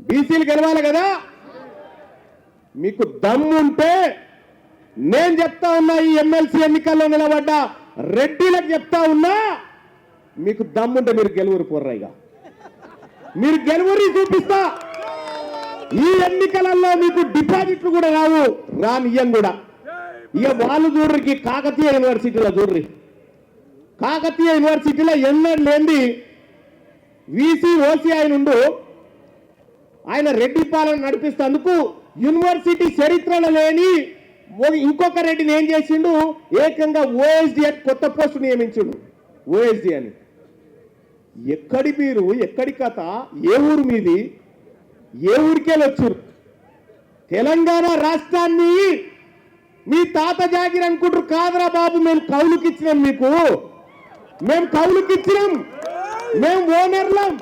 బీసీలు గెలవాలి కదా? మీకు దమ్ముంటే నేను చెప్తా ఉన్నా ఈ ఎమ్మెల్సీ ఎన్నికల్లో నిలబడ్డ రెడ్డిలకు చెప్తా ఉన్నా మీకు దమ్ముంటే మీరు గెలువురు పోర్రాయిగా. మీరు గెలువురి చూపిస్తా. ఈ ఎన్నికలలో మీకు డిపాజిట్లు కూడా రావు రానియ్యం కూడా. ఇక వాళ్ళు చూడరికి కాకతీయ యూనివర్సిటీలో చూడ్రి. కాకతీయ యూనివర్సిటీలో ఎన్నడూ లేని వీసీ ఓసీ ఆయన ఉండు ఆయన రెడ్డి పాలన నడిపిస్తేందుకు యూనివర్సిటీ చరిత్రలో లేని ఓ- ఇంకొక రెడ్డిని ఏం చేసిండు? ఏకంగా ఓఎస్డి అని కొత్త పోస్టు నియమించిండు. ఓఎస్డి అని. ఎక్కడి మీరు ఎక్కడి కథ? ఏ ఊరు మీది? ఏ ఊరికెళ్ళి వచ్చారు? తెలంగాణ రాష్ట్రాన్ని మీ తాత జాగిరి అనుకుంటారు. కాదరా బాబు మేము కౌలుకిచ్చినాం మీకు. మేము కౌలుకిచ్చినాం మేము ఓనర్లం.